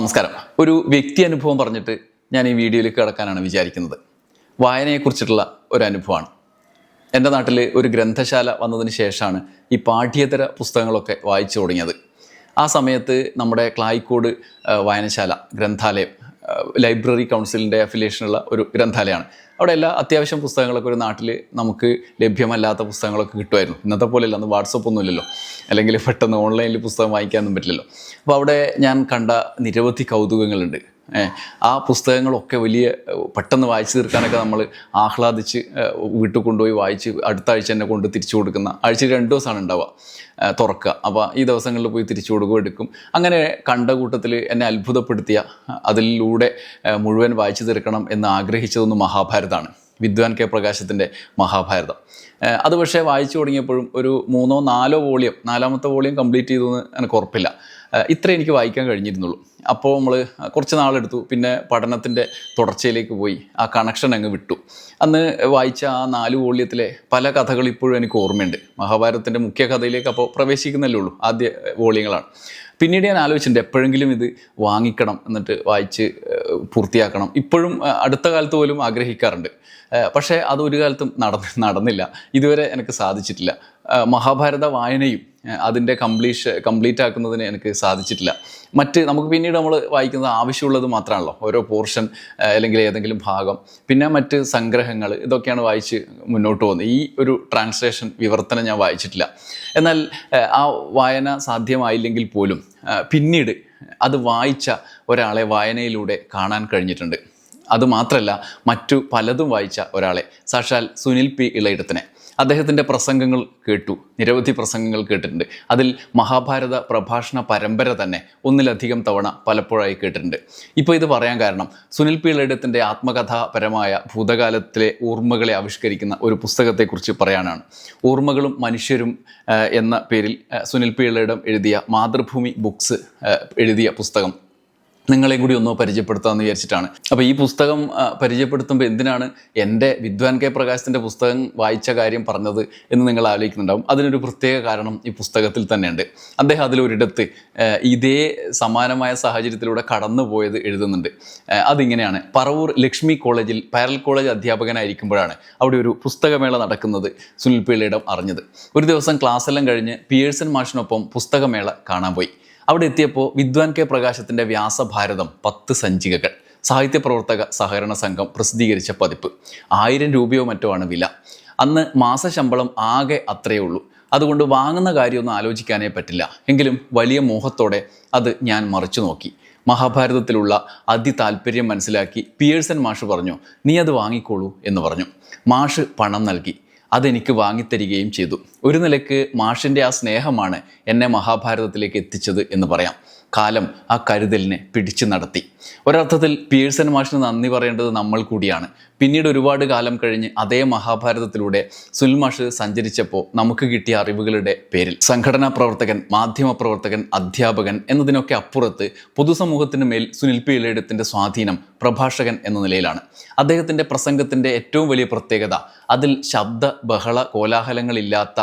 നമസ്കാരം. ഒരു വ്യക്തി അനുഭവം പറഞ്ഞിട്ട് ഞാൻ ഈ വീഡിയോയിലേക്ക് കിടക്കാനാണ് വിചാരിക്കുന്നത്. വായനയെക്കുറിച്ചിട്ടുള്ള ഒരു അനുഭവമാണ്. എന്റെ നാട്ടിൽ ഒരു ഗ്രന്ഥശാല വന്നതിന് ശേഷമാണ് ഈ പാഠ്യേതര പുസ്തകങ്ങളൊക്കെ വായിച്ചു തുടങ്ങിയത്. ആ സമയത്ത് നമ്മുടെ ക്ലായിക്കോട് വായനശാല ഗ്രന്ഥാലയം ലൈബ്രറി കൗൺസിലിന്റെ അഫിലിയേഷനുള്ള ഒരു ഗ്രന്ഥാലയമാണ്. അവിടെ എല്ലാ അത്യാവശ്യം പുസ്തകങ്ങളൊക്കെ ഒരു നാട്ടിൽ നമുക്ക് ലഭ്യമല്ലാത്ത പുസ്തകങ്ങളൊക്കെ കിട്ടുമായിരുന്നു. ഇന്നത്തെ പോലെയല്ല അന്ന് വാട്സപ്പ് ഒന്നുമില്ലല്ലോ അല്ലെങ്കിൽ പെട്ടെന്ന് ഓൺലൈനിൽ പുസ്തകം വായിക്കാനൊന്നും പറ്റില്ലല്ലോ. അപ്പോൾ അവിടെ ഞാൻ കണ്ട നിരവധി കൗതുകങ്ങളുണ്ട്. ആ പുസ്തകങ്ങളൊക്കെ വലിയ പെട്ടെന്ന് വായിച്ചു തീർക്കാനൊക്കെ നമ്മൾ ആഹ്ലാദിച്ച് വീട്ടിൽ കൊണ്ടുപോയി വായിച്ച് അടുത്ത ആഴ്ച തന്നെ കൊണ്ട് തിരിച്ചു കൊടുക്കുന്ന ആഴ്ച രണ്ട് ദിവസമാണ് ഉണ്ടാവുക തുറക്കുക. അപ്പോൾ ഈ ദിവസങ്ങളിൽ പോയി തിരിച്ചു കൊടുക്കുക എടുക്കും. അങ്ങനെ കണ്ട കൂട്ടത്തിൽ എന്നെ അത്ഭുതപ്പെടുത്തിയ അതിലൂടെ മുഴുവൻ വായിച്ചു തീർക്കണം എന്ന് ആഗ്രഹിച്ചതൊന്ന് മഹാഭാരതമാണ്. വിദ്വാൻ കെ പ്രകാശത്തിന്റെ മഹാഭാരതം. അത് പക്ഷേ വായിച്ചു തുടങ്ങിയപ്പോഴും ഒരു മൂന്നോ നാലോ വോളിയം നാലാമത്തെ വോളിയം കംപ്ലീറ്റ് ചെയ്തു എന്ന് എനിക്ക് ഉറപ്പില്ല. ഇത്രേ എനിക്ക് വായിക്കാൻ കഴിഞ്ഞിരുന്നുള്ളൂ. അപ്പോൾ നമ്മൾ കുറച്ച് നാളെടുത്തു. പിന്നെ പഠനത്തിന്റെ തുടർച്ചയിലേക്ക് പോയി. ആ കണക്ഷൻ അങ്ങ് വിട്ടു. അന്ന് വായിച്ച ആ നാല് വോള്യത്തിലെ പല കഥകൾ ഇപ്പോഴും എനിക്ക് ഓർമ്മയുണ്ട്. മഹാഭാരതത്തിന്റെ മുഖ്യ കഥയിലേക്ക് അപ്പോൾ പ്രവേശിക്കുന്നല്ലേ ഉള്ളൂ ആദ്യ വോളിയങ്ങളാണ്. പിന്നീട് ഞാൻ ആലോചിച്ചിട്ടുണ്ട് എപ്പോഴെങ്കിലും ഇത് വാങ്ങിക്കണം എന്നിട്ട് വായിച്ച് പൂർത്തിയാക്കണം. ഇപ്പോഴും അടുത്ത കാലത്ത് പോലും ആഗ്രഹിക്കാറുണ്ട്. പക്ഷേ അത് ഒരു കാലത്തും നടന്ന് നടന്നില്ല. ഇതുവരെ എനിക്ക് സാധിച്ചിട്ടില്ല. മഹാഭാരത വായനയും അതിന്റെ കംപ്ലീഷ് കംപ്ലീറ്റ് ആക്കുന്നതിന് എനിക്ക് സാധിച്ചിട്ടില്ല. മറ്റ് നമുക്ക് പിന്നീട് നമ്മൾ വായിക്കുന്നത് ആവശ്യമുള്ളത് മാത്രമാണല്ലോ. ഓരോ പോർഷൻ അല്ലെങ്കിൽ ഏതെങ്കിലും ഭാഗം. പിന്നെ മറ്റ് സംഗ്രഹങ്ങൾ ഇതൊക്കെയാണ് വായിച്ച് മുന്നോട്ട് പോകുന്നത്. ഈ ഒരു ട്രാൻസ്ലേഷൻ വിവർത്തനം ഞാൻ വായിച്ചിട്ടില്ല. എന്നാൽ ആ വായന സാധ്യമായില്ലെങ്കിൽ പോലും പിന്നീട് അത് വായിച്ച ഒരാളെ വായനയിലൂടെ കാണാൻ കഴിഞ്ഞിട്ടുണ്ട്. അതുമാത്രമല്ല മറ്റു പലതും വായിച്ച ഒരാളെ സാക്ഷാൽ സുനിൽ പി ഇളയിടത്തിനെ. അദ്ദേഹത്തിന്റെ പ്രസംഗങ്ങൾ കേട്ടു. നിരവധി പ്രസംഗങ്ങൾ കേട്ടിട്ടുണ്ട്. അതിൽ മഹാഭാരത പ്രഭാഷണ പരമ്പര തന്നെ ഒന്നിലധികം തവണ പലപ്പോഴായി കേട്ടിട്ടുണ്ട്. ഇപ്പോൾ ഇത് പറയാൻ കാരണം സുനിൽ പി ഇളയിടത്തിന്റെ ആത്മകഥാപരമായ ഭൂതകാലത്തിലെ ഓർമ്മകളെ ആവിഷ്കരിക്കുന്ന ഒരു പുസ്തകത്തെക്കുറിച്ച് പറയാനാണ്. ഓർമ്മകളും മനുഷ്യരും എന്ന പേരിൽ സുനിൽ പി ഇളയിടം എഴുതിയ മാതൃഭൂമി ബുക്സ് എഴുതിയ പുസ്തകം. നിങ്ങളെയും കൂടി ഒന്ന് പരിചയപ്പെടുത്താമെന്ന് വിചാരിച്ചിട്ടാണ്. അപ്പോൾ ഈ പുസ്തകം പരിചയപ്പെടുത്തുമ്പോൾ എന്തിനാണ് എന്റെ വിദ്വാൻ കെ പ്രകാശത്തിന്റെ പുസ്തകം വായിച്ച കാര്യം പറഞ്ഞത് എന്ന് നിങ്ങൾ ആലോചിക്കുന്നുണ്ടാവും. അതിനൊരു പ്രത്യേക കാരണം ഈ പുസ്തകത്തിൽ തന്നെയുണ്ട്. അദ്ദേഹം അതിലൊരിടത്ത് ഇതേ സമാനമായ സാഹചര്യത്തിലൂടെ കടന്നു പോയത് എഴുതുന്നുണ്ട് അതിങ്ങനെയാണ്. പറവൂർ ലക്ഷ്മി കോളേജിൽ പാരൽ കോളേജ് അധ്യാപകനായിരിക്കുമ്പോഴാണ് അവിടെ ഒരു പുസ്തകമേള നടക്കുന്നത് സുനിൽ പിള്ളയുടെ അറിഞ്ഞത്. ഒരു ദിവസം ക്ലാസ്സെല്ലാം കഴിഞ്ഞ് പിയേഴ്സൺ മാഷിനൊപ്പം പുസ്തകമേള കാണാൻ പോയി. അവിടെ എത്തിയപ്പോൾ വിദ്വാൻ കെ പ്രകാശത്തിന്റെ വ്യാസഭാരതം പത്ത് സഞ്ചികകൾ. സാഹിത്യ പ്രവർത്തക സഹകരണ സംഘം പ്രസിദ്ധീകരിച്ച പതിപ്പ്. ആയിരം രൂപയോ മറ്റോ ആണ് വില. അന്ന് മാസശമ്പളം ആകെ അത്രയേ ഉള്ളൂ. അതുകൊണ്ട് വാങ്ങുന്ന കാര്യമൊന്നും ആലോചിക്കാനേ പറ്റില്ല. എങ്കിലും വലിയ മോഹത്തോടെ അത് ഞാൻ മറിച്ചു നോക്കി. മഹാഭാരതത്തിലുള്ള അതി താല്പര്യം മനസ്സിലാക്കി പിയേഴ്സൺ മാഷ് പറഞ്ഞു നീ അത് വാങ്ങിക്കോളൂ എന്ന് പറഞ്ഞു. മാഷ് പണം നൽകി. അതെനിക്ക് വാങ്ങിത്തരികയും ചെയ്തു. ഒരു നിലയ്ക്ക് മാഷിന്റെ ആ സ്നേഹമാണ് എന്നെ മഹാഭാരതത്തിലേക്ക് എത്തിച്ചത് എന്ന് പറയാം. കാലം ആ കരുതലിനെ പിടിച്ചു നടത്തി. ഒരർത്ഥത്തിൽ പിയേഴ്സൺ മാഷിന് നന്ദി പറയേണ്ടത് നമ്മൾ കൂടിയാണ്. പിന്നീട് ഒരുപാട് കാലം കഴിഞ്ഞ് അതേ മഹാഭാരതത്തിലൂടെ സുനിൽ മാഷ് സഞ്ചരിച്ചപ്പോൾ നമുക്ക് കിട്ടിയ അറിവുകളുടെ പേരിൽ സംഘടനാ പ്രവർത്തകൻ മാധ്യമ പ്രവർത്തകൻ അധ്യാപകൻ എന്നതിനൊക്കെ അപ്പുറത്ത് പൊതുസമൂഹത്തിന് മേൽ സുനിൽ പി ഇളയിടത്തിന്റെ സ്വാധീനം പ്രഭാഷകൻ എന്ന നിലയിലാണ്. അദ്ദേഹത്തിന്റെ പ്രസംഗത്തിന്റെ ഏറ്റവും വലിയ പ്രത്യേകത അതിൽ ശബ്ദ ബഹള കോലാഹലങ്ങളില്ലാത്ത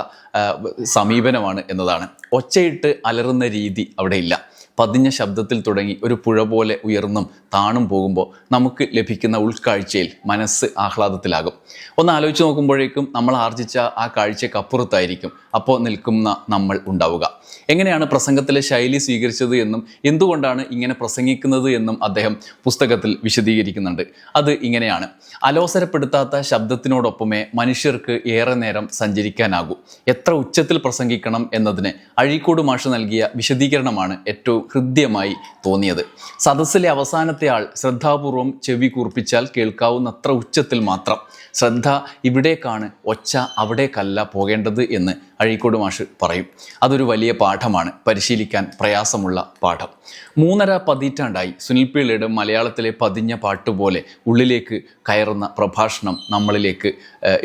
സമീപനമാണ് എന്നതാണ്. ഒച്ചയിട്ട് അലറുന്ന രീതി അവിടെ ഇല്ല. പതിഞ്ഞ ശബ്ദത്തിൽ തുടങ്ങി ഒരു പുഴ പോലെ ഉയർന്നും താണും പോകുമ്പോൾ നമുക്ക് ലഭിക്കുന്ന ഉൾക്കാഴ്ചയിൽ മനസ്സ് ആഹ്ലാദത്തിലാകും. ഒന്ന് ആലോചിച്ച് നോക്കുമ്പോഴേക്കും നമ്മൾ ആർജിച്ച ആ കാഴ്ചക്കപ്പുറത്തായിരിക്കും. അപ്പോൾ നിൽക്കുന്ന നമ്മൾ ഉണ്ടാവുക. എങ്ങനെയാണ് പ്രസംഗത്തിലെ ശൈലി സ്വീകരിച്ചത് എന്നും എന്തുകൊണ്ടാണ് ഇങ്ങനെ പ്രസംഗിക്കുന്നത് എന്നും അദ്ദേഹം പുസ്തകത്തിൽ വിശദീകരിക്കുന്നുണ്ട്. അത് ഇങ്ങനെയാണ്. അലോസരപ്പെടുത്താത്ത ശബ്ദത്തിനോടൊപ്പമേ മനുഷ്യർക്ക് ഏറെ നേരം സഞ്ചരിക്കാനാകൂ. എത്ര ഉച്ചത്തിൽ പ്രസംഗിക്കണം എന്നതിന് അഴീക്കോട് മാഷ് നൽകിയ വിശദീകരണമാണ് ഏറ്റവും ഹൃദ്യമായി തോന്നിയത്. സദസ്സിലെ അവസാനത്തെ ആൾ ശ്രദ്ധാപൂർവം ചെവി കൂർപ്പിച്ചാൽ കേൾക്കാവുന്നത്ര ഉച്ചത്തിൽ മാത്രം. ശ്രദ്ധ ഇവിടേക്കാണ് ഒച്ച അവിടേക്കല്ല പോകേണ്ടത് എന്ന് അഴീക്കോട് മാഷ് പറയും. അതൊരു വലിയ പാഠമാണ് പരിശീലിക്കാൻ പ്രയാസമുള്ള പാഠം. മൂന്നര പതിറ്റാണ്ടായി സുനിൽ പിള്ളയുടെ മലയാളത്തിലെ പതിഞ്ഞ പാട്ടുപോലെ ഉള്ളിലേക്ക് കയറുന്ന പ്രഭാഷണം നമ്മളിലേക്ക്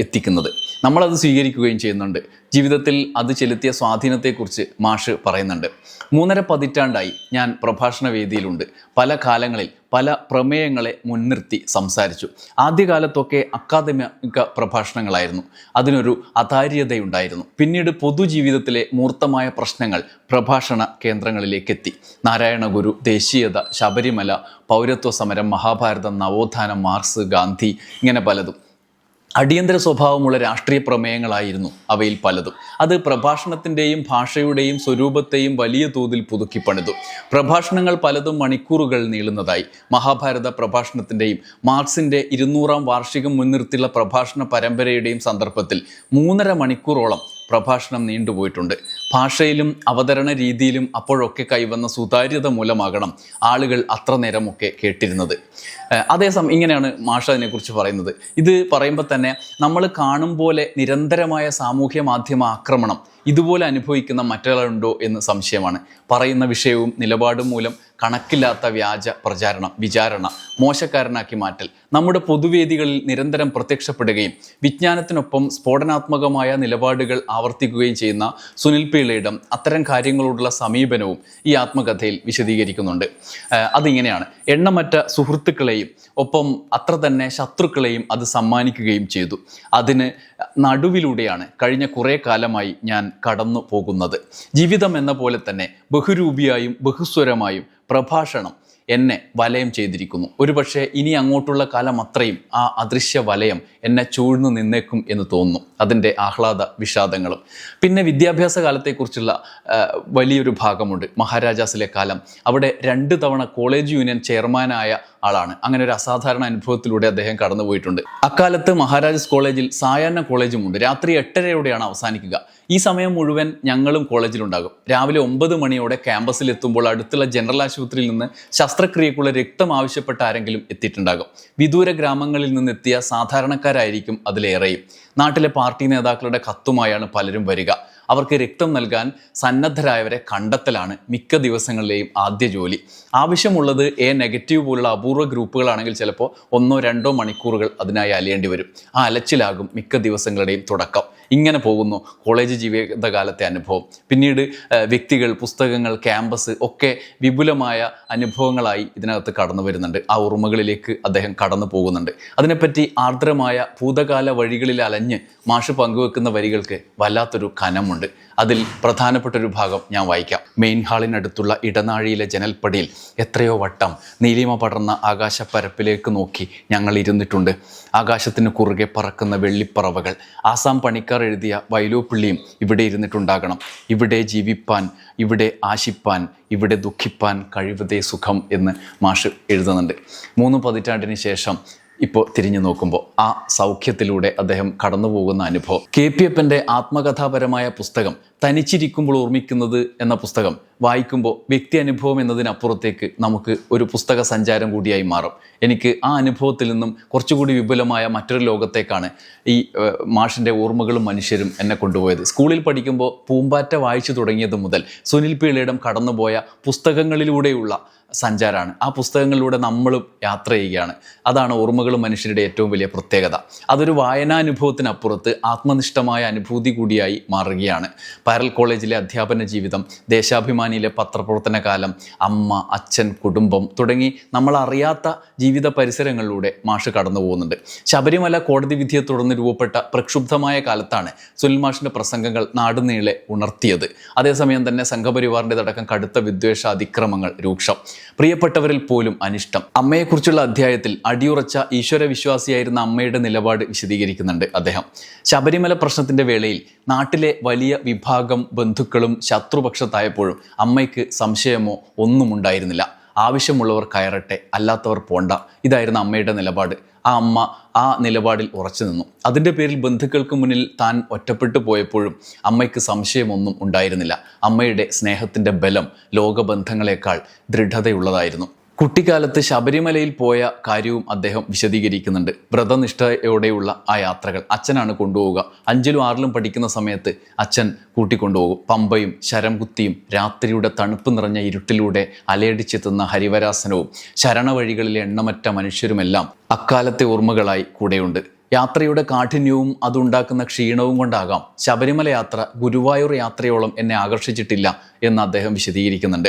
എത്തിക്കുന്നത്. നമ്മളത് സ്വീകരിക്കുകയും ചെയ്യുന്നുണ്ട്. ജീവിതത്തിൽ അത് ചെലുത്തിയ സ്വാധീനത്തെക്കുറിച്ച് മാഷ് പറയുന്നുണ്ട്. മൂന്നര പതിറ്റാണ്ടായി ഞാൻ പ്രഭാഷണ വേദിയിലുണ്ട്. പല കാലങ്ങളിൽ പല പ്രമേയങ്ങളെ മുൻനിർത്തി സംസാരിച്ചു. ആദ്യകാലത്തൊക്കെ അക്കാദമിക പ്രഭാഷണങ്ങളായിരുന്നു. അതിനൊരു അതാര്യതയുണ്ടായിരുന്നു. പിന്നീട് പൊതുജീവിതത്തിലെ മൂർത്തമായ പ്രശ്നങ്ങൾ പ്രഭാഷണ കേന്ദ്രങ്ങളിലേക്ക് എത്തി നാരായണ ഗുരു ദേശീയത ശബരിമല പൗരത്വ സമരം മഹാഭാരതം നവോത്ഥാനം മാർക്സ് ഗാന്ധി ഇങ്ങനെ പലതും. അടിയന്തര സ്വഭാവമുള്ള രാഷ്ട്രീയ പ്രമേയങ്ങളായിരുന്നു അവയിൽ പലതും. അത് പ്രഭാഷണത്തിന്റെയും ഭാഷയുടെയും സ്വരൂപത്തെയും വലിയ തോതിൽ പുതുക്കിപ്പണിതു പ്രഭാഷണങ്ങൾ പലതും മണിക്കൂറുകൾ നീളുന്നതായി. മഹാഭാരത പ്രഭാഷണത്തിന്റെയും മാർക്സിന്റെ ഇരുന്നൂറാം വാർഷികം മുൻനിർത്തിയുള്ള പ്രഭാഷണ പരമ്പരയുടെയും സന്ദർഭത്തിൽ മൂന്നര മണിക്കൂറോളം പ്രഭാഷണം നീണ്ടുപോയിട്ടുണ്ട്. ഭാഷയിലും അവതരണ രീതിയിലും അപ്പോഴൊക്കെ കൈവന്ന സുതാര്യത മൂലമാകണം ആളുകൾ അത്ര നേരമൊക്കെ കേട്ടിരുന്നത്. അതേസമയം ഇങ്ങനെയാണ് മാഷ അതിനെക്കുറിച്ച് പറയുന്നത്. ഇത് പറയുമ്പോൾ തന്നെ നമ്മൾ കാണും പോലെ നിരന്തരമായ സാമൂഹ്യ മാധ്യമ ആക്രമണം ഇതുപോലെ അനുഭവിക്കുന്ന മറ്റൊരാളുണ്ടോ എന്ന് സംശയമാണ്. പറയുന്ന വിഷയവും നിലപാടും മൂലം കണക്കില്ലാത്ത വ്യാജ പ്രചാരണം വിചാരണ മോശക്കാരനാക്കി മാറ്റൽ. നമ്മുടെ പൊതുവേദികളിൽ നിരന്തരം പ്രത്യക്ഷപ്പെടുകയും വിജ്ഞാനത്തിനൊപ്പം സ്ഫോടനാത്മകമായ നിലപാടുകൾ ആവർത്തിക്കുകയും ചെയ്യുന്ന സുനിൽ പിള്ളയുടെ അത്തരം കാര്യങ്ങളോടുള്ള സമീപനവും ഈ ആത്മകഥയിൽ വിശദീകരിക്കുന്നുണ്ട്. അതിങ്ങനെയാണ്. എണ്ണമറ്റ സുഹൃത്തുക്കളെയും ഒപ്പം അത്ര തന്നെ ശത്രുക്കളെയും അത് സമ്മാനിക്കുകയും ചെയ്തു. അതിന് നടുവിലൂടെയാണ് കഴിഞ്ഞ കുറേ കാലമായി ഞാൻ കടന്നു പോകുന്നത്. ജീവിതം എന്ന പോലെ തന്നെ ബഹുരൂപിയായും ബഹുസ്വരമായും പ്രഭാഷണം എന്നെ വലയം ചെയ്തിരിക്കുന്നു. ഒരുപക്ഷെ ഇനി അങ്ങോട്ടുള്ള കാലം അത്രയും ആ അദൃശ്യ വലയം എന്നെ ചൂഴ്ന്നു നിന്നേക്കും എന്ന് തോന്നുന്നു. അതിന്റെ ആഹ്ലാദ വിഷാദങ്ങളും. പിന്നെ വിദ്യാഭ്യാസ കാലത്തെക്കുറിച്ചുള്ള വലിയൊരു ഭാഗമുണ്ട്. മഹാരാജാസിലെ കാലം. അവിടെ രണ്ട് തവണ കോളേജ് യൂണിയൻ ചെയർമാനായ ആളാണ്. അങ്ങനെ ഒരു അസാധാരണ അനുഭവത്തിലൂടെ അദ്ദേഹം കടന്നുപോയിട്ടുണ്ട്. അക്കാലത്ത് മഹാരാജസ് കോളേജിൽ സായാഹ്ന കോളേജുമുണ്ട്. രാത്രി എട്ടരയോടെയാണ് അവസാനിക്കുക. ഈ സമയം മുഴുവൻ ഞങ്ങളും കോളേജിലുണ്ടാകും. രാവിലെ ഒമ്പത് മണിയോടെ ക്യാമ്പസിൽ എത്തുമ്പോൾ അടുത്തുള്ള ജനറൽ ആശുപത്രിയിൽ നിന്ന് ശസ്ത്രക്രിയക്കുള്ള രക്തം ആവശ്യപ്പെട്ട ആരെങ്കിലും എത്തിയിട്ടുണ്ടാകും. വിദൂര ഗ്രാമങ്ങളിൽ നിന്നെത്തിയ സാധാരണക്കാരായിരിക്കും അതിലേറെയും. നാട്ടിലെ പാർട്ടി നേതാക്കളുടെ കത്തുമായാണ് പലരും വരിക. അവർക്ക് രക്തം നൽകാൻ സന്നദ്ധരായവരെ കണ്ടെത്തലാണ് മിക്ക ദിവസങ്ങളിലെയും ആദ്യ ജോലി. ആവശ്യമുള്ളത് എ നെഗറ്റീവ് പോലുള്ള അപൂർവ ഗ്രൂപ്പുകളാണെങ്കിൽ ചിലപ്പോൾ ഒന്നോ രണ്ടോ മണിക്കൂറുകൾ അതിനായി അലയേണ്ടി വരും. ആ അലച്ചിലാകും മിക്ക ദിവസങ്ങളുടെയും തുടക്കം. ഇങ്ങനെ പോകുന്നു. കോളേജ് ജീവിതകാലത്തെ അനുഭവം. പിന്നീട് വ്യക്തികൾ പുസ്തകങ്ങൾ ക്യാമ്പസ് ഒക്കെ വിപുലമായ അനുഭവങ്ങളായി ഇതിനകത്ത് കടന്നു വരുന്നുണ്ട്. ആ ഓർമ്മകളിലേക്ക് അദ്ദേഹം കടന്നു പോകുന്നുണ്ട്. അതിനെപ്പറ്റി ആർദ്രമായ ഭൂതകാല വഴികളിൽ അലഞ്ഞ് മാഷ് പങ്കുവെക്കുന്ന വരികൾക്ക് വല്ലാത്തൊരു കനമുണ്ട്. അതിൽ പ്രധാനപ്പെട്ട ഒരു ഭാഗം ഞാൻ വായിക്കാം. മെയിൻ ഹാളിനടുത്തുള്ള ഇടനാഴിയിലെ ജനൽപ്പടിയിൽ എത്രയോ വട്ടം നീലിമ പടർന്ന ആകാശപ്പരപ്പിലേക്ക് നോക്കി ഞങ്ങൾ ഇരുന്നിട്ടുണ്ട്. ആകാശത്തിന് കുറുകെ പറക്കുന്ന വെള്ളിപ്പറവകൾ ആസാം പണിക്കാർ എഴുതിയ വൈലോപ്പിള്ളിയും ഇവിടെ ഇരുന്നിട്ടുണ്ടാകണം. ഇവിടെ ജീവിപ്പാൻ ഇവിടെ ആശിപ്പാൻ ഇവിടെ ദുഃഖിപ്പാൻ കഴിവതേ സുഖം എന്ന് മാഷ് എഴുതുന്നുണ്ട്. മൂന്ന് പതിറ്റാണ്ടിന് ശേഷം ഇപ്പോൾ തിരിഞ്ഞു നോക്കുമ്പോൾ ആ സൗഖ്യത്തിലൂടെ അദ്ദേഹം കടന്നുപോകുന്ന അനുഭവം. കെ പി എപ്പന്റെ ആത്മകഥാപരമായ പുസ്തകം തനിച്ചിരിക്കുമ്പോൾ ഓർമ്മിക്കുന്നത് എന്ന പുസ്തകം വായിക്കുമ്പോൾ വ്യക്തി അനുഭവം എന്നതിനപ്പുറത്തേക്ക് നമുക്ക് ഒരു പുസ്തക സഞ്ചാരം കൂടിയായി മാറും. എനിക്ക് ആ അനുഭവത്തിൽ നിന്നും കുറച്ചുകൂടി വിപുലമായ മറ്റൊരു ലോകത്തേക്കാണ് ഈ മാഷിന്റെ ഓർമ്മകളും മനുഷ്യരും എന്നെ കൊണ്ടുപോയത്. സ്കൂളിൽ പഠിക്കുമ്പോൾ പൂമ്പാറ്റ വായിച്ചു തുടങ്ങിയത് മുതൽ സുനിൽ പിള്ളയിടം കടന്നുപോയ പുസ്തകങ്ങളിലൂടെയുള്ള സഞ്ചാരമാണ് ആ പുസ്തകങ്ങളിലൂടെ നമ്മളും യാത്ര ചെയ്യുകയാണ്. അതാണ് ഓർമ്മകളും മനുഷ്യരുടെ ഏറ്റവും വലിയ പ്രത്യേകത. അതൊരു വായനാനുഭവത്തിനപ്പുറത്ത് ആത്മനിഷ്ഠമായ അനുഭൂതി കൂടിയായി മാറുകയാണ്. പാരൽ കോളേജിലെ അധ്യാപന ജീവിതം ദേശാഭിമാനിയിലെ പത്രപ്രവർത്തന കാലം അമ്മ അച്ഛൻ കുടുംബം തുടങ്ങി നമ്മൾ അറിയാത്ത ജീവിത പരിസരങ്ങളിലൂടെ മാഷ് കടന്നു പോകുന്നുണ്ട്. ശബരിമല കോടതി വിധിയെ തുടർന്ന് രൂപപ്പെട്ട പ്രക്ഷുബ്ധമായ കാലത്താണ് സുനിൽ മാഷിന്റെ പ്രസംഗങ്ങൾ നാടുനീളെ ഉണർത്തിയത്. അതേസമയം തന്നെ സംഘപരിവാറിന്റെ അടക്കം കടുത്ത വിദ്വേഷ അതിക്രമങ്ങൾ രൂക്ഷം. പ്രിയപ്പെട്ടവരിൽ പോലും അനിഷ്ടം. അമ്മയെക്കുറിച്ചുള്ള അധ്യായത്തിൽ അടിയുറച്ച ഈശ്വര വിശ്വാസിയായിരുന്ന അമ്മയുടെ നിലപാട് വിശദീകരിക്കുന്നുണ്ട് അദ്ദേഹം. ശബരിമല പ്രശ്നത്തിന്റെ വേളയിൽ നാട്ടിലെ വലിയ വിഭാഗം ബന്ധുക്കളും ശത്രുപക്ഷത്തായപ്പോഴും അമ്മയ്ക്ക് സംശയമോ ഒന്നും ഉണ്ടായിരുന്നില്ല ആവശ്യമുള്ളവർ കയറട്ടെ അല്ലാത്തവർ പോണ്ട. ഇതായിരുന്നു അമ്മയുടെ നിലപാട്. ആ അമ്മ ആ നിലപാടിൽ ഉറച്ചു നിന്നു. അതിന്റെ പേരിൽ ബന്ധുക്കൾക്ക് മുന്നിൽ താൻ ഒറ്റപ്പെട്ടു പോയപ്പോഴും അമ്മയ്ക്ക് സംശയമൊന്നും ഉണ്ടായിരുന്നില്ല. അമ്മയുടെ സ്നേഹത്തിന്റെ ബലം ലോകബന്ധങ്ങളെക്കാൾ ദൃഢതയുള്ളതായിരുന്നു. കുട്ടിക്കാലത്ത് ശബരിമലയിൽ പോയ കാര്യവും അദ്ദേഹം വിശദീകരിക്കുന്നുണ്ട്. വ്രതനിഷ്ഠയോടെയുള്ള ആ യാത്രകൾ. അച്ഛനാണ് കൊണ്ടുപോവുക. അഞ്ചിലും ആറിലും പഠിക്കുന്ന സമയത്ത് അച്ഛൻ കൂട്ടിക്കൊണ്ടുപോകും. പമ്പയും ശരംകുത്തിയും രാത്രിയുടെ തണുപ്പ് നിറഞ്ഞ ഇരുട്ടിലൂടെ അലയടിച്ചെത്തുന്ന ഹരിവരാസനവും ശരണവഴികളിലെ എണ്ണമറ്റ മനുഷ്യരുമെല്ലാം അക്കാലത്തെ ഓർമ്മകളായി കൂടെയുണ്ട്. യാത്രയുടെ കാഠിന്യവും അതുണ്ടാക്കുന്ന ക്ഷീണവും കൊണ്ടാകാം. ശബരിമല യാത്ര ഗുരുവായൂർ യാത്രയോളം എന്നെ ആകർഷിച്ചിട്ടില്ല എന്ന് അദ്ദേഹം വിശദീകരിക്കുന്നുണ്ട്.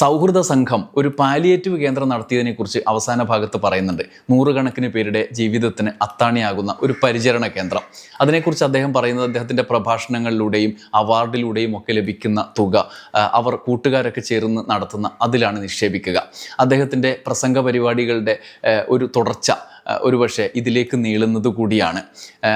സൗഹൃദ സംഘം ഒരു പാലിയേറ്റീവ് കേന്ദ്രം നടത്തിയതിനെക്കുറിച്ച് അവസാന ഭാഗത്ത് പറയുന്നുണ്ട്. നൂറുകണക്കിന് പേരുടെ ജീവിതത്തിന് അത്താണിയാകുന്ന ഒരു പരിചരണ കേന്ദ്രം. അതിനെക്കുറിച്ച് അദ്ദേഹം പറയുന്നത് അദ്ദേഹത്തിന്റെ പ്രഭാഷണങ്ങളിലൂടെയും അവാർഡിലൂടെയും ഒക്കെ ലഭിക്കുന്ന തുക അവർ കൂട്ടുകാരൊക്കെ ചേർന്ന് നടത്തുന്ന അതിലാണ് നിക്ഷേപിക്കുക. അദ്ദേഹത്തിന്റെ പ്രസംഗ പരിപാടികളുടെ ഒരു തുടർച്ച ഒരുപക്ഷെ ഇതിലേക്ക് നീളുന്നത് കൂടിയാണ്.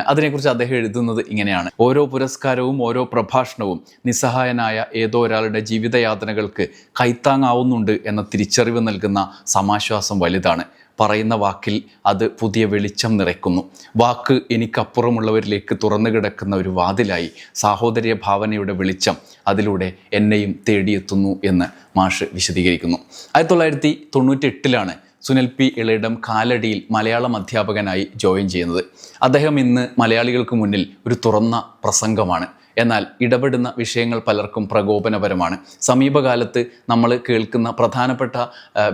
അതിനെക്കുറിച്ച് അദ്ദേഹം എഴുതുന്നത് ഇങ്ങനെയാണ്. ഓരോ പുരസ്കാരവും ഓരോ പ്രഭാഷണവും നിസ്സഹായനായ ഏതോ ഒരാളുടെ ജീവിതയാതനകൾക്ക് കൈത്താങ്ങാവുന്നുണ്ട് എന്ന തിരിച്ചറിവ് നൽകുന്ന സമാശ്വാസം വലുതാണ്. പറയുന്ന വാക്കിൽ അത് പുതിയ വെളിച്ചം നിറയ്ക്കുന്നു. വാക്ക് എനിക്കപ്പുറമുള്ളവരിലേക്ക് തുറന്നു കിടക്കുന്ന ഒരു വാതിലായി സാഹോദര്യ ഭാവനയുടെ വെളിച്ചം അതിലൂടെ എന്നെയും തേടിയെത്തുന്നു എന്ന് മാഷ് വിശദീകരിക്കുന്നു. ആയിരത്തി തൊള്ളായിരത്തി തൊണ്ണൂറ്റി എട്ടിലാണ് സുനിൽ പി ഇളയിടം കാലടിയിൽ മലയാളം അധ്യാപകനായി ജോയിൻ ചെയ്യുന്നത്. അദ്ദേഹം ഇന്ന് മലയാളികൾക്ക് മുന്നിൽ ഒരു തുറന്ന പ്രസംഗമാണ്. എന്നാൽ ഇടപെടുന്ന വിഷയങ്ങൾ പലർക്കും പ്രകോപനപരമാണ്. സമീപകാലത്ത് നമ്മൾ കേൾക്കുന്ന പ്രധാനപ്പെട്ട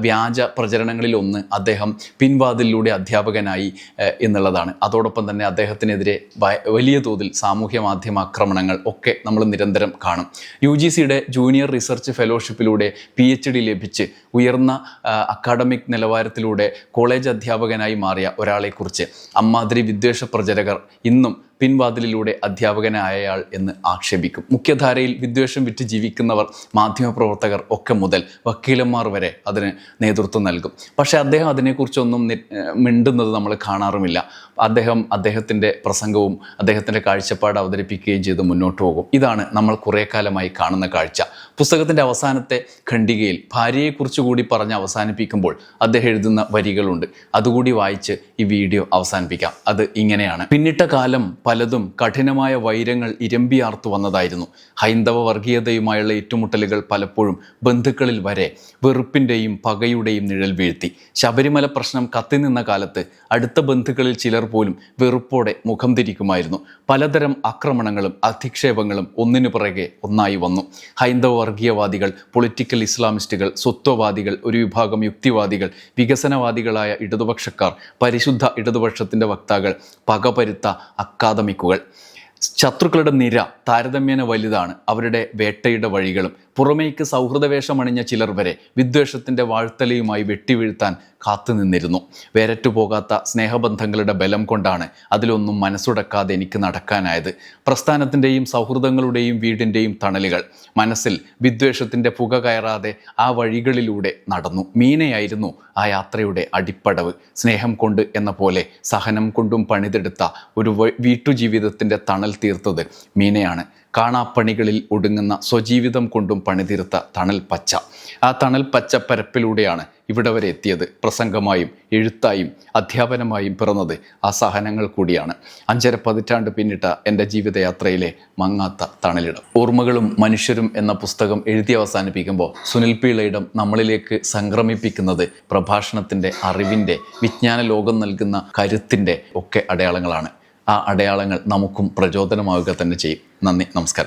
വ്യാജ പ്രചരണങ്ങളിൽ ഒന്ന് അദ്ദേഹം പിൻവാതിലൂടെ അധ്യാപകനായി എന്നുള്ളതാണ്. അതോടൊപ്പം തന്നെ അദ്ദേഹത്തിനെതിരെ വലിയ തോതിൽ സാമൂഹ്യ മാധ്യമ ആക്രമണങ്ങൾ ഒക്കെ നമ്മൾ നിരന്തരം കാണും. യു ജി സിയുടെ ജൂനിയർ റിസർച്ച് ഫെലോഷിപ്പിലൂടെ പി എച്ച് ഡി ലഭിച്ച് ഉയർന്ന അക്കാഡമിക് നിലവാരത്തിലൂടെ കോളേജ് അധ്യാപകനായി മാറിയ ഒരാളെക്കുറിച്ച് അമ്മാതിരി വിദ്വേഷ പ്രചരകർ ഇന്നും പിൻവാതിലിലൂടെ അധ്യാപകനായയാൾ എന്ന് ആക്ഷേപിക്കും. മുഖ്യധാരയിൽ വിദ്വേഷം വിറ്റ് ജീവിക്കുന്നവർ മാധ്യമപ്രവർത്തകർ ഒക്കെ മുതൽ വക്കീലന്മാർ വരെ അതിന് നേതൃത്വം നൽകും. പക്ഷേ അദ്ദേഹം അതിനെക്കുറിച്ചൊന്നും മിണ്ടുന്നത് നമ്മൾ കാണാറുമില്ല. അദ്ദേഹം അദ്ദേഹത്തിന്റെ പ്രസംഗവും അദ്ദേഹത്തിന്റെ കാഴ്ചപ്പാട് അവതരിപ്പിക്കുകയും ചെയ്ത് മുന്നോട്ട് പോകും. ഇതാണ് നമ്മൾ കുറേ കാലമായി കാണുന്ന കാഴ്ച. പുസ്തകത്തിന്റെ അവസാനത്തെ ഖണ്ഡികയിൽ ഭാര്യയെക്കുറിച്ച് കൂടി പറഞ്ഞ് അവസാനിപ്പിക്കുമ്പോൾ അദ്ദേഹം എഴുതുന്ന വരികളുണ്ട്. അതുകൂടി വായിച്ച് ഈ വീഡിയോ അവസാനിപ്പിക്കാം. അത് ഇങ്ങനെയാണ്. പിന്നിട്ട കാലം പലതും കഠിനമായ വൈരങ്ങൾ ഇരമ്പിയാർത്തു വന്നതായിരുന്നു. ഹൈന്ദവ വർഗീയതയുമായുള്ള ഏറ്റുമുട്ടലുകൾ പലപ്പോഴും ബന്ധുക്കളിൽ വരെ വെറുപ്പിന്റെയും പകയുടെയും നിഴൽ വീഴ്ത്തി. ശബരിമല പ്രശ്നം കത്തിനിന്ന കാലത്ത് അടുത്ത ബന്ധുക്കളിൽ ചിലർ പോലും വെറുപ്പോടെ മുഖം തിരിക്കുമായിരുന്നു. പലതരം ആക്രമണങ്ങളും അധിക്ഷേപങ്ങളും ഒന്നിനു പുറകെ ഒന്നായി വന്നു. ഹൈന്ദവ വർഗീയവാദികൾ പൊളിറ്റിക്കൽ ഇസ്ലാമിസ്റ്റുകൾ സ്വത്വവാദികൾ ഒരു വിഭാഗം യുക്തിവാദികൾ വികസനവാദികളായ ഇടതുപക്ഷക്കാർ പരിശുദ്ധ ഇടതുപക്ഷത്തിന്റെ വക്താക്കൾ പകപരുത്ത അക്കാദമിക്കുകൾ. ശത്രുക്കളുടെ നിര താരതമ്യേന വലുതാണ്. അവരുടെ വേട്ടയുടെ വഴികളും പുറമേക്ക് സൗഹൃദവേഷമണിഞ്ഞ ചിലർ വരെ വിദ്വേഷത്തിന്റെ വാഴ്ത്തലയുമായി വെട്ടിവീഴ്ത്താൻ കാത്തുനിന്നിരുന്നു വേരറ്റുപോകാത്ത സ്നേഹബന്ധങ്ങളുടെ ബലം കൊണ്ടാണ് അതിലൊന്നും മനസ്സുടക്കാതെ എനിക്ക് നടക്കാനായത്. പ്രസ്ഥാനത്തിന്റെയും സൗഹൃദങ്ങളുടെയും വീടിന്റെയും തണലുകൾ മനസ്സിൽ വിദ്വേഷത്തിന്റെ പുക കയറാതെ ആ വഴികളിലൂടെ നടന്നു. മീനയായിരുന്നു ആ യാത്രയുടെ അടിപ്പടവ്. സ്നേഹം കൊണ്ട് എന്ന പോലെ സഹനം കൊണ്ടും പണിതെടുത്ത ഒരു വീട്ടുജീവിതത്തിന്റെ തണൽ തീർത്തത് മീനയാണ്. കാണാപ്പണികളിൽ ഒടുങ്ങുന്ന സ്വജീവിതം കൊണ്ടും പണിതീർത്ത തണൽ പച്ച. ആ തണൽ പച്ച പരപ്പിലൂടെയാണ് ഇവിടെ വരെ എത്തിയത്. പ്രസംഗമായും എഴുത്തായും അധ്യാപനമായും പിറന്നത് ആ സഹനങ്ങൾ കൂടിയാണ്. അഞ്ചര പതിറ്റാണ്ട് പിന്നിട്ട എന്റെ ജീവിതയാത്രയിലെ മങ്ങാത്ത തണലിടം. ഓർമ്മകളും മനുഷ്യരും എന്ന പുസ്തകം എഴുതി അവസാനിപ്പിക്കുമ്പോൾ സുനിൽ പിള്ളയിടം നമ്മളിലേക്ക് സംക്രമിപ്പിക്കുന്നത് പ്രഭാഷണത്തിന്റെ അറിവിന്റെ വിജ്ഞാന ലോകം നൽകുന്ന കരുത്തിന്റെ ഒക്കെ അടയാളങ്ങളാണ്. ആ അടയാളങ്ങൾ നമുക്കും പ്രചോദനമാവുക തന്നെ ചെയ്യും. നന്ദി നമസ്കാരം.